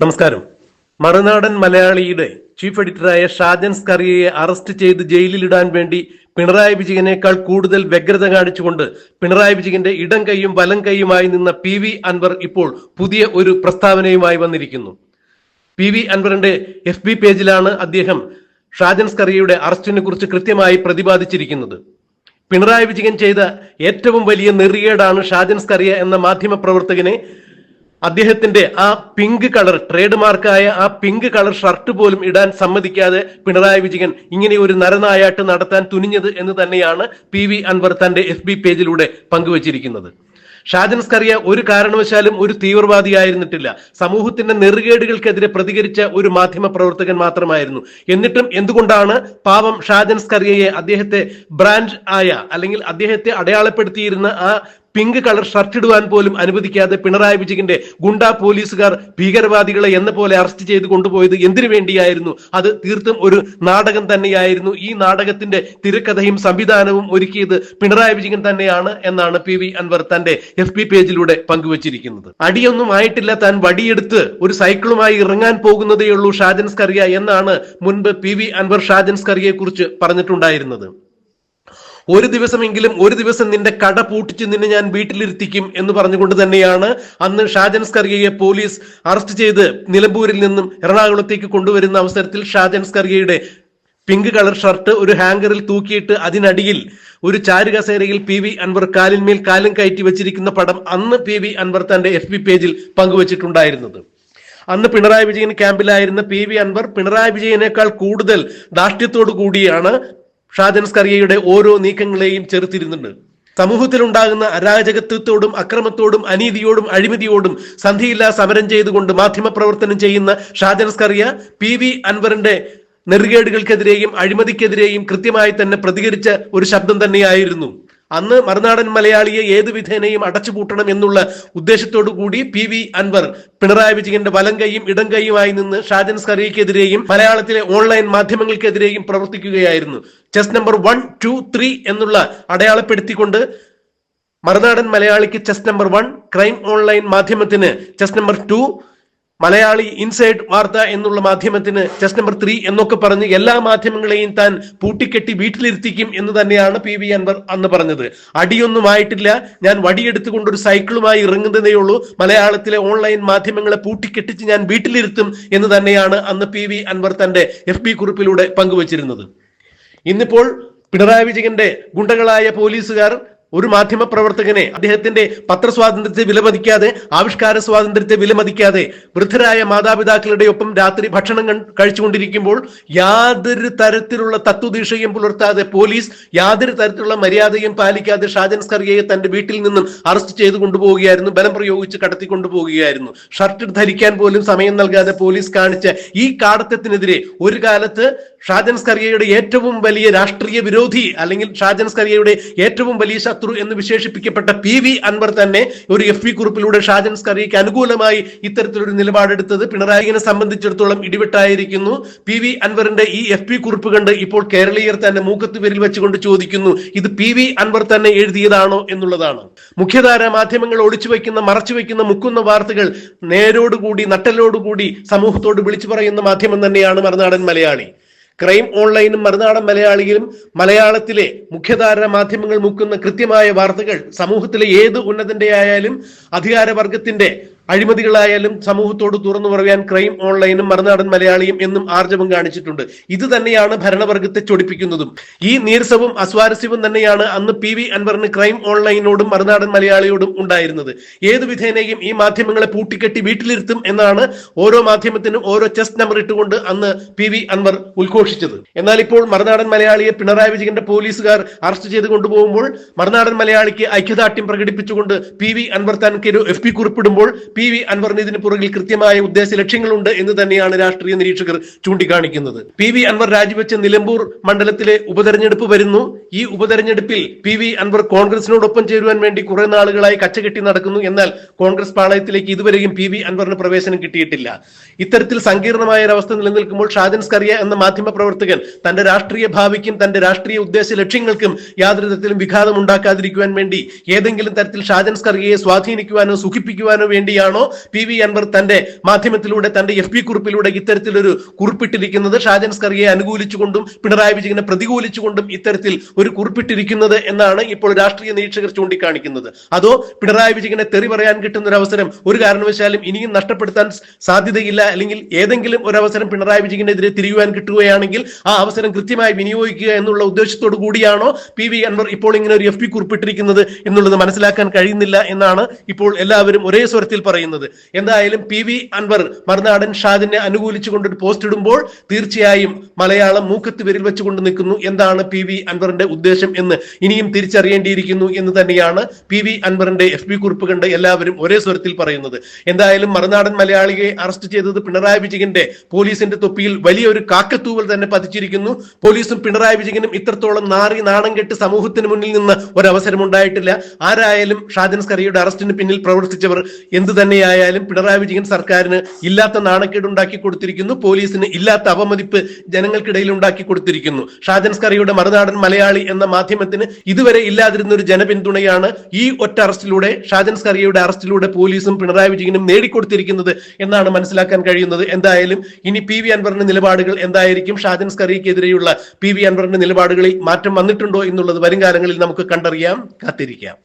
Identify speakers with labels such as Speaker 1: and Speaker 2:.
Speaker 1: നമസ്കാരം. മറുനാടൻ മലയാളിയുടെ ചീഫ് എഡിറ്ററായ ഷാജൻ സ്കറിയയെ അറസ്റ്റ് ചെയ്ത് ജയിലിലിടാൻ വേണ്ടി പിണറായി വിജയനേക്കാൾ കൂടുതൽ വ്യഗ്രത കാണിച്ചുകൊണ്ട് പിണറായി വിജയന്റെ ഇടം കൈയും വലം കൈയുമായി നിന്ന പി വി അൻവർ ഇപ്പോൾ പുതിയ ഒരു പ്രസ്താവനയുമായി വന്നിരിക്കുന്നു. പി വി അൻവറിന്റെ എഫ് ബി പേജിലാണ് അദ്ദേഹം ഷാജൻ സ്കറിയയുടെ അറസ്റ്റിനെ കുറിച്ച് കൃത്യമായി പ്രതിപാദിച്ചിരിക്കുന്നത്. പിണറായി വിജയൻ ചെയ്ത ഏറ്റവും വലിയ നെറിയേടാണ് ഷാജൻ സ്കറിയ എന്ന മാധ്യമ പ്രവർത്തകനെ അദ്ദേഹത്തിന്റെ ആ പിങ്ക് കളർ ട്രേഡ് മാർക്കായ ആ പിങ്ക് കളർ ഷർട്ട് പോലും ഇടാൻ സമ്മതിക്കാതെ പിണറായി വിജയൻ ഇങ്ങനെ ഒരു നരനായാട്ട് നടത്താൻ തുനിഞ്ഞത് എന്ന് തന്നെയാണ് പി വി അൻവർ തന്റെ എഫ് ബി പേജിലൂടെ പങ്കുവച്ചിരിക്കുന്നത്. ഷാജൻസ്കറിയ ഒരു കാരണവശാലും ഒരു തീവ്രവാദിയായിരുന്നിട്ടില്ല. സമൂഹത്തിന്റെ നെറുകേടുകൾക്കെതിരെ പ്രതികരിച്ച ഒരു മാധ്യമ പ്രവർത്തകൻ മാത്രമായിരുന്നു. എന്നിട്ടും എന്തുകൊണ്ടാണ് പാവം ഷാജൻസ്കറിയയെ അദ്ദേഹത്തെ ബ്രാൻഡ് ആയ അല്ലെങ്കിൽ അദ്ദേഹത്തെ അടയാളപ്പെടുത്തിയിരുന്ന ആ പിങ്ക് കളർ ഷർട്ട് ഇടുവാൻ പോലും അനുവദിക്കാതെ പിണറായി വിജയന്റെ ഗുണ്ട പോലീസുകാർ ഭീകരവാദികളെ എന്ന പോലെ അറസ്റ്റ് ചെയ്ത് കൊണ്ടുപോയത് എന്തിനു വേണ്ടിയായിരുന്നു? അത് തീർത്തും ഒരു നാടകം തന്നെയായിരുന്നു. ഈ നാടകത്തിന്റെ തിരക്കഥയും സംവിധാനവും ഒരുക്കിയത് പിണറായി വിജയൻ തന്നെയാണ് എന്നാണ് പി വി അൻവർ തന്റെ എഫ് പി പേജിലൂടെ പങ്കുവച്ചിരിക്കുന്നത്. അടിയൊന്നും ആയിട്ടില്ല താൻ വടിയെടുത്ത് ഒരു സൈക്കിളുമായി ഇറങ്ങാൻ പോകുന്നതേയുള്ളൂ ഷാജൻ സ്കറിയ എന്നാണ് മുൻപ് പി വി അൻവർ ഷാജൻ കറിയെ കുറിച്ച് പറഞ്ഞിട്ടുണ്ടായിരുന്നത്. ഒരു ദിവസമെങ്കിലും ഒരു ദിവസം നിന്റെ കട പൂട്ടിച്ച് നിന്നെ ഞാൻ വീട്ടിലിരുത്തിക്കും എന്ന് പറഞ്ഞുകൊണ്ട് തന്നെയാണ് അന്ന് ഷാജൻ സ്കറിയയെ പോലീസ് അറസ്റ്റ് ചെയ്ത് നിലമ്പൂരിൽ നിന്നും എറണാകുളത്തേക്ക് കൊണ്ടുവരുന്ന അവസരത്തിൽ ഷാജൻ സ്കറിയയുടെ പിങ്ക് കളർ ഷർട്ട് ഒരു ഹാങ്കറിൽ തൂക്കിയിട്ട് അതിനടിയിൽ ഒരു ചാരുകസേരയിൽ പി വി അൻവർ കാലിന്മേൽ കാലും കയറ്റി വെച്ചിരിക്കുന്ന പടം അന്ന് പി വി അൻവർ തന്റെ എഫ് ബി പേജിൽ പങ്കുവച്ചിട്ടുണ്ടായിരുന്നത്. അന്ന് പിണറായി വിജയൻ ക്യാമ്പിലായിരുന്ന പി വി അൻവർ പിണറായി വിജയനേക്കാൾ കൂടുതൽ ദാഷ്ട്യത്തോടു കൂടിയാണ് ഷാജൻ സ്കറിയയുടെ ഓരോ നീക്കങ്ങളെയും ചെറുത്തിരുന്നുണ്ട്. സമൂഹത്തിലുണ്ടാകുന്ന അരാജകത്വത്തോടും അക്രമത്തോടും അനീതിയോടും അഴിമതിയോടും സന്ധിയില്ലാ സമരം ചെയ്തുകൊണ്ട് മാധ്യമപ്രവർത്തനം ചെയ്യുന്ന ഷാജൻ സ്കറിയ പി വി അൻവറിന്റെ നെറുകേടുകൾക്കെതിരെയും അഴിമതിക്കെതിരെയും കൃത്യമായി തന്നെ പ്രതികരിച്ച ഒരു ശബ്ദം തന്നെയായിരുന്നു. അന്ന് മറുനാടൻ മലയാളിയെ ഏത് വിധേനയും അടച്ചുപൂട്ടണം എന്നുള്ള ഉദ്ദേശത്തോടു കൂടി പി വി അൻവർ പിണറായി വിജയന്റെ വലം കൈയും ഇടം കൈയുമായി നിന്ന് ഷാജൻ സ്കറിയക്കെതിരെയും മലയാളത്തിലെ ഓൺലൈൻ മാധ്യമങ്ങൾക്കെതിരെയും പ്രവർത്തിക്കുകയായിരുന്നു. Chess number one two three എന്നുള്ള അടയാളപ്പെടുത്തിക്കൊണ്ട് മറുനാടൻ മലയാളിക്ക് chess number one crime online മാധ്യമത്തിന് chess number two Malayali inside വാർത്ത എന്നുള്ള മാധ്യമത്തിന് ചസ് നമ്പർ ത്രീ എന്നൊക്കെ പറഞ്ഞ് എല്ലാ മാധ്യമങ്ങളെയും താൻ പൂട്ടിക്കെട്ടി വീട്ടിലിരുത്തിക്കും എന്ന് തന്നെയാണ് പി വി അൻവർ അന്ന് പറഞ്ഞത്. അടിയൊന്നും ആയിട്ടില്ല. ഞാൻ വടിയെടുത്തുകൊണ്ട് ഒരു സൈക്കിളുമായി ഇറങ്ങുന്നതേ ഉള്ളൂ. മലയാളത്തിലെ ഓൺലൈൻ മാധ്യമങ്ങളെ പൂട്ടിക്കെട്ടിച്ച് ഞാൻ വീട്ടിലിരുത്തും എന്ന് തന്നെയാണ് അന്ന് പി വി അൻവർ തന്റെ എഫ് ബി കുറിപ്പിലൂടെ പങ്കുവച്ചിരുന്നത്. ഇന്നിപ്പോൾ പിണറായി വിജയന്റെ ഗുണ്ടകളായ പോലീസുകാർ ഒരു മാധ്യമ പ്രവർത്തകനെ അദ്ദേഹത്തിന്റെ പത്രസ്വാതന്ത്ര്യത്തെ വിലമതിക്കാതെ ആവിഷ്കാര സ്വാതന്ത്ര്യത്തെ വിലമതിക്കാതെ വൃദ്ധരായ മാതാപിതാക്കളുടെ ഒപ്പം രാത്രി ഭക്ഷണം കഴിച്ചുകൊണ്ടിരിക്കുമ്പോൾ യാതൊരു തരത്തിലുള്ള തത്വദീക്ഷയും പുലർത്താതെ പോലീസ് യാതൊരു തരത്തിലുള്ള മര്യാദയും പാലിക്കാതെ ഷാജൻ സ്കറിയയെ തന്റെ വീട്ടിൽ നിന്നും അറസ്റ്റ് ചെയ്ത് കൊണ്ടുപോവുകയായിരുന്നു ബലം പ്രയോഗിച്ച് കടത്തി കൊണ്ടുപോവുകയായിരുന്നു ഷർട്ട് ധരിക്കാൻ പോലും സമയം നൽകാതെ പോലീസ് കാണിച്ച ഈ കാടത്തത്തിനെതിരെ ഒരു കാലത്ത് ഷാജൻ സ്കറിയയുടെ ഏറ്റവും വലിയ രാഷ്ട്രീയ വിരോധി അല്ലെങ്കിൽ ഷാജൻ സ്കറിയയുടെ ഏറ്റവും വലിയ ശത്രു എന്ന് വിശേഷിപ്പിക്കപ്പെട്ട പി വി അൻവർ തന്നെ ഒരു എഫ് പി കുറിപ്പിലൂടെ ഷാജൻ സ്കറിക്ക് അനുകൂലമായി ഇത്തരത്തിലൊരു നിലപാടെടുത്തത് പിണറായിനെ സംബന്ധിച്ചിടത്തോളം ഇടിവിട്ടായിരിക്കുന്നു. പി വി അൻവറിന്റെ ഈ എഫ് പി കുറിപ്പ് കണ്ട് ഇപ്പോൾ കേരളീയർ തന്നെ മൂക്കത്ത് വിരൽ വെച്ചുകൊണ്ട് ചോദിക്കുന്നു ഇത് പി വി അൻവർ തന്നെ എഴുതിയതാണോ എന്നുള്ളതാണ്? മുഖ്യധാര മാധ്യമങ്ങൾ ഒളിച്ചു വയ്ക്കുന്ന മറച്ചു വയ്ക്കുന്ന മുക്കുന്ന വാർത്തകൾ നേരോടുകൂടി നട്ടലോടുകൂടി സമൂഹത്തോട് വിളിച്ചു പറയുന്ന മാധ്യമം തന്നെയാണ് മറുനാടൻ മലയാളി. ക്രൈം ഓൺലൈനും മറുനാടൻ മലയാളിയിലും മലയാളത്തിലെ മുഖ്യധാര മാധ്യമങ്ങൾ മുക്കുന്ന കൃത്യമായ വാർത്തകൾ സമൂഹത്തിലെ ഏത് ഉന്നതന്റെ ആയാലും അധികാരവർഗത്തിന്റെ അഴിമതികളായാലും സമൂഹത്തോട് തുറന്നു പറയാൻ ക്രൈം ഓൺലൈനും മറുനാടൻ മലയാളിയും എന്നും ആർജവം കാണിച്ചിട്ടുണ്ട്. ഇത് തന്നെയാണ് ഭരണവർഗത്തെ ചൊടിപ്പിക്കുന്നതും. ഈ നീരസവും അസ്വാരസ്യവും തന്നെയാണ് അന്ന് പി വി അൻവറിന് ക്രൈം ഓൺലൈനോടും മറുനാടൻ മലയാളിയോടും ഉണ്ടായിരുന്നത്. ഏത് വിധേനയും ഈ മാധ്യമങ്ങളെ പൂട്ടിക്കെട്ടി വീട്ടിലിരുത്തും എന്നാണ് ഓരോ മാധ്യമത്തിനും ഓരോ ചെസ് നമ്പർ ഇട്ടുകൊണ്ട് അന്ന് പി വി അൻവർ ഉദ്ഘോഷിച്ചത്. എന്നാൽ ഇപ്പോൾ മറുനാടൻ മലയാളിയെ പിണറായി വിജയന്റെ പോലീസുകാർ അറസ്റ്റ് ചെയ്ത് കൊണ്ടുപോകുമ്പോൾ മറുനാടൻ മലയാളിക്ക് ഐക്യദാർഢ്യം പ്രകടിപ്പിച്ചുകൊണ്ട് പി വി അൻവർ തനിക്ക് ഒരു എഫ് പി കുറിപ്പിടുമ്പോൾ പി വി അൻവറിന് ഇതിന് പുറകിൽ കൃത്യമായ ഉദ്ദേശ ലക്ഷ്യങ്ങളുണ്ട് എന്ന് തന്നെയാണ് രാഷ്ട്രീയ നിരീക്ഷകർ ചൂണ്ടിക്കാണിക്കുന്നത്. പി വി അൻവർ രാജിവെച്ച നിലമ്പൂർ മണ്ഡലത്തിലെ ഉപതെരഞ്ഞെടുപ്പ് വരുന്നു. ഈ ഉപതെരഞ്ഞെടുപ്പിൽ പി വി അൻവർ കോൺഗ്രസിനോടൊപ്പം ചേരുവാൻ വേണ്ടി കുറെ നാളുകളായി കച്ചകെട്ടി നടക്കുന്നു. എന്നാൽ കോൺഗ്രസ് പാളയത്തിലേക്ക് ഇതുവരെയും പി വി അൻവറിന് പ്രവേശനം കിട്ടിയിട്ടില്ല. ഇത്തരത്തിൽ സങ്കീർണമായ ഒരവസ്ഥ നിലനിൽക്കുമ്പോൾ ഷാജൻ സ്കറിയ എന്ന മാധ്യമ പ്രവർത്തകൻ തന്റെ രാഷ്ട്രീയ ഭാവിക്കും തന്റെ രാഷ്ട്രീയ ഉദ്ദേശ ലക്ഷ്യങ്ങൾക്കും യാതൊരു തരത്തിലും വിഘാതം ഉണ്ടാക്കാതിരിക്കുവാൻ വേണ്ടി ഏതെങ്കിലും തരത്തിൽ ഷാജൻ സ്കറിയയെ സ്വാധീനിക്കുവാനോ സുഖിപ്പിക്കുവാനോ വേണ്ടിയാണ് കൂടിയാണോ പി വി അൻവർ തന്റെ മാധ്യമത്തിലൂടെ തന്റെ എഫ് പി കുറിപ്പിലൂടെ ഇത്തരത്തിലൊരു കുറിപ്പിട്ടിരിക്കുന്നത്? ഷാജൻ സ്കറിയെ അനുകൂലിച്ചുകൊണ്ടും പിണറായി വിജയനെ പ്രതികൂലിച്ചുകൊണ്ടും ഇത്തരത്തിൽ ഒരു കുറിപ്പിട്ടിരിക്കുന്നത് എന്നാണ് ഇപ്പോൾ രാഷ്ട്രീയ നിരീക്ഷകർ ചൂണ്ടിക്കാണിക്കുന്നത്. അതോ പിണറായി വിജയനെ തെറി പറയാൻ കിട്ടുന്ന ഒരു അവസരം ഒരു കാരണവശാലും ഇനിയും നഷ്ടപ്പെടുത്താൻ സാധ്യതയില്ല അല്ലെങ്കിൽ ഏതെങ്കിലും ഒരു അവസരം പിണറായി വിജയനെതിരെ തിരിയുവാൻ കിട്ടുകയാണെങ്കിൽ ആ അവസരം കൃത്യമായി വിനിയോഗിക്കുക എന്നുള്ള ഉദ്ദേശത്തോടു കൂടിയാണോ പി വി അൻവർ ഇപ്പോൾ ഇങ്ങനെ ഒരു എഫ് പി കുറിപ്പിട്ടിരിക്കുന്നത് എന്നുള്ളത് മനസ്സിലാക്കാൻ കഴിയുന്നില്ല എന്നാണ് ഇപ്പോൾ എല്ലാവരും ഒരേ സ്വരത്തിൽ പറയുന്നത് എന്തായാലും പി വി അൻവർ മറുനാടൻ ഷാദിനെ അനുകൂലിച്ചുകൊണ്ട് ഒരു പോസ്റ്റ് ഇടുമ്പോൾ തീർച്ചയായും മലയാളം മൂക്കത്ത് വിരൽ വെച്ചുകൊണ്ട് നിൽക്കുന്നു. എന്താണ് പി വി അൻവറിന്റെ ഉദ്ദേശം എന്ന് ഇനിയും തിരിച്ചറിയേണ്ടിയിരിക്കുന്നു എന്ന് തന്നെയാണ് പി വി അൻവറിന്റെ എഫ് ബി കുറിപ്പ് കണ്ട് എല്ലാവരും ഒരേ സ്വരത്തിൽ പറയുന്നത്. എന്തായാലും മറുനാടൻ മലയാളിയെ അറസ്റ്റ് ചെയ്തത് പിണറായി വിജയന്റെ പോലീസിന്റെ തൊപ്പിയിൽ വലിയൊരു കാക്കത്തൂവൽ തന്നെ പതിച്ചിരിക്കുന്നു. പോലീസും പിണറായി വിജയനും ഇത്രത്തോളം നാറി നാണം കെട്ട് സമൂഹത്തിന് മുന്നിൽ നിന്ന് ഒരവസരം ഉണ്ടായിട്ടില്ല ആരായാലും ഷാജൻ സ്കറിയുടെ അറസ്റ്റിന് പിന്നിൽ പ്രവർത്തിച്ചവർ എന്തു തന്നെയായാലും പിണറായി വിജയൻ സർക്കാരിന് ഇല്ലാത്ത നാണക്കേട് ഉണ്ടാക്കി കൊടുത്തിരിക്കുന്നു. പോലീസിന് ഇല്ലാത്ത അവമതിപ്പ് ജനങ്ങൾക്കിടയിൽ ഉണ്ടാക്കി കൊടുത്തിരിക്കുന്നു. ഷാജൻ സ്കറിയുടെ മറുനാടൻ മലയാളി എന്ന മാധ്യമത്തിന് ഇതുവരെ ഇല്ലാതിരുന്ന ഒരു ജനപിന്തുണയാണ് ഈ ഒറ്റ അറസ്റ്റിലൂടെ ഷാജൻ സ്കറിയുടെ അറസ്റ്റിലൂടെ പോലീസും പിണറായി വിജയനും നേടിക്കൊടുത്തിരിക്കുന്നത് എന്നാണ് മനസ്സിലാക്കാൻ കഴിയുന്നത്. എന്തായാലും ഇനി പി വി അൻവറിന്റെ നിലപാടുകൾ എന്തായിരിക്കും? ഷാജൻ സ്കറിക്കെതിരെയുള്ള പി വി അൻവറിന്റെ നിലപാടുകളിൽ മാറ്റം വന്നിട്ടുണ്ടോ എന്നുള്ളത് വരും കാലങ്ങളിൽ നമുക്ക് കണ്ടറിയാം. കാത്തിരിക്കാം.